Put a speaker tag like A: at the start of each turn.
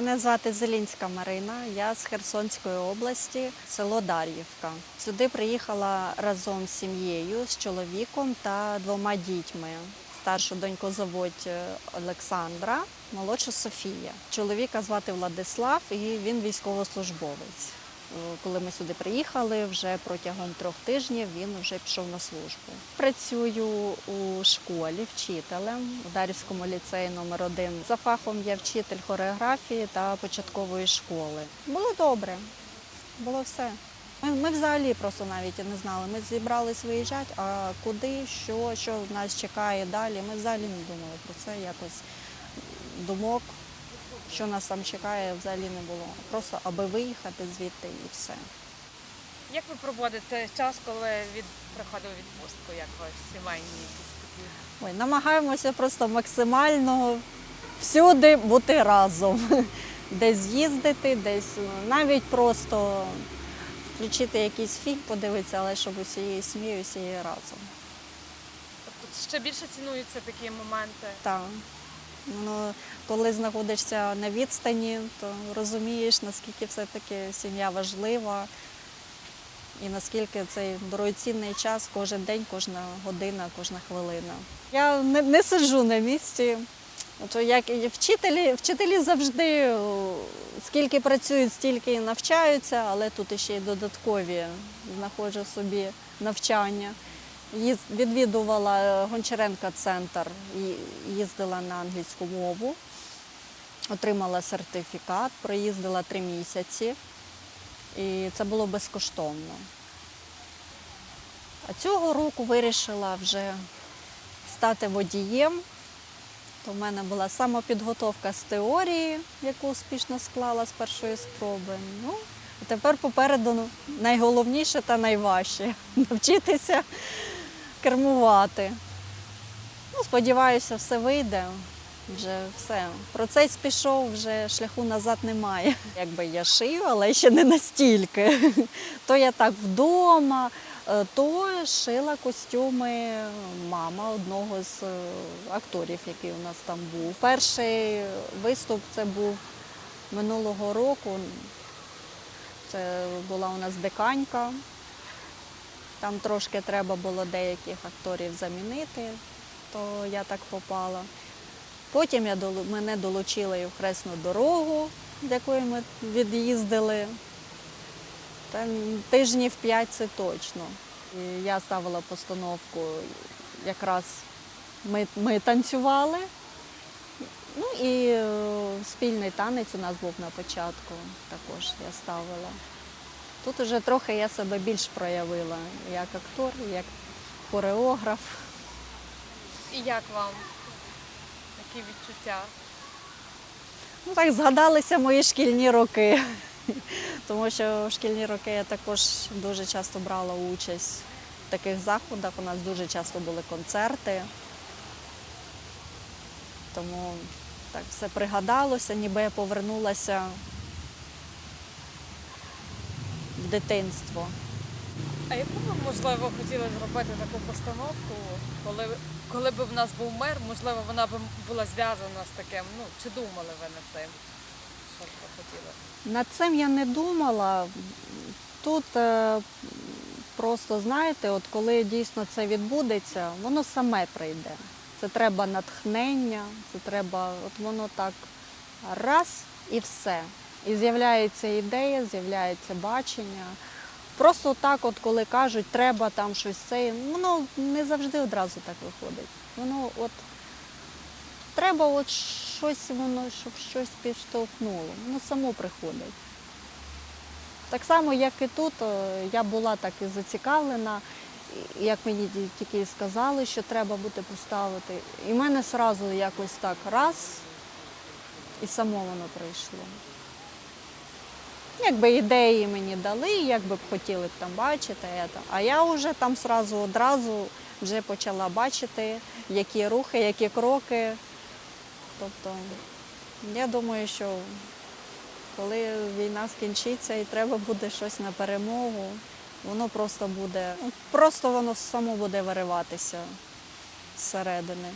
A: Мене звати Зелінська Марина, я з Херсонської області, село Дар'ївка. Сюди приїхала разом з сім'єю, з чоловіком та двома дітьми. Старшу доньку звуть е, Олександра, молодшу Софія. Чоловіка звати Владислав, і він військовослужбовець. Коли ми сюди приїхали, вже протягом трьох тижнів він вже пішов на службу. Працюю у школі вчителем у Дарівському ліцеї номер 1 За фахом я вчитель хореографії та початкової школи. Було добре, було все. Ми, ми взагалі просто навіть не знали. Ми зібрались виїжджати, а куди, що, що нас чекає далі. Ми взагалі не думали про це. Якось думок, що нас там чекає, взагалі не було. Просто аби виїхати звідти і все.
B: Як ви проводите час, коли від приходив відпустку, як ваші сімейні якісь такі?
A: Ой, намагаємося просто максимально всюди бути разом. Десь їздити, десь е, навіть просто включити якийсь фільм, подивитися, але щоб усією сім'єю, усією разом.
B: Тобто ще більше цінуються такі моменти.
A: Так. Ну, коли знаходишся на відстані, то розумієш, наскільки все-таки сім'я важлива і наскільки цей дорогоцінний час кожен день, кожна година, кожна хвилина. Я не, не сиджу на місці. От як і вчителі, вчителі завжди скільки працюють, стільки і навчаються, але тут ще й додаткові знаходжу собі навчання. Відвідувала Гончаренка центр, їздила на англійську мову, отримала сертифікат, проїздила три місяці, і це було безкоштовно. А цього року вирішила вже стати водієм. То в мене була самопідготовка з теорії, яку успішно склала з першої спроби. Ну, а тепер попереду найголовніше та найважче навчитися кермувати. Ну, сподіваюся, все вийде. Вже все. Процес пішов, вже шляху назад немає. Якби я шию, але ще не настільки. То я так вдома, е, то шила костюми мама одного з е, акторів, який у нас там був. Перший виступ це був минулого року. Це була у нас диканька. Там трошки треба було деяких акторів замінити, то я так попала. Потім я мене долучили і в хресну дорогу, з якої ми від'їздили. Тижнів п'ять це точно. І я ставила постановку, якраз ми, ми танцювали. Ну і е, спільний танець у нас був на початку, також я ставила. Тут уже трохи я себе більш проявила як актор, як хореограф.
B: І як вам? Які відчуття?
A: Ну так згадалися мої шкільні роки. Тому що в шкільні роки я також дуже часто брала участь в таких заходах. У нас дуже часто були концерти. Тому так все пригадалося, ніби я повернулася в дитинство.
B: А яку ви, можливо, хотіли зробити таку постановку, коли, коли б в нас був мир, можливо, вона б була зв'язана з таким, ну, чи думали ви над тим, що б ви хотіли?
A: Над цим я не думала. Тут е, просто, знаєте, от коли дійсно це відбудеться, воно саме прийде. Це треба натхнення, це треба, от воно так раз і все. І з'являється ідея, з'являється бачення. Просто так, от коли кажуть, треба там щось це, воно не завжди одразу так виходить. Воно от треба от щось воно, щоб щось підштовхнуло. Воно само приходить. Так само, як і тут, е, я була так і зацікавлена, як мені ті- тільки сказали, що треба буде поставити. І в мене одразу якось так раз, і само воно прийшло. Якби ідеї мені дали, як би б хотіли б там бачити, ето. а я вже там сразу одразу вже почала бачити, які рухи, які кроки. Тобто, я думаю, що коли війна скінчиться і треба буде щось на перемогу, воно просто буде, просто воно само буде вириватися зсередини.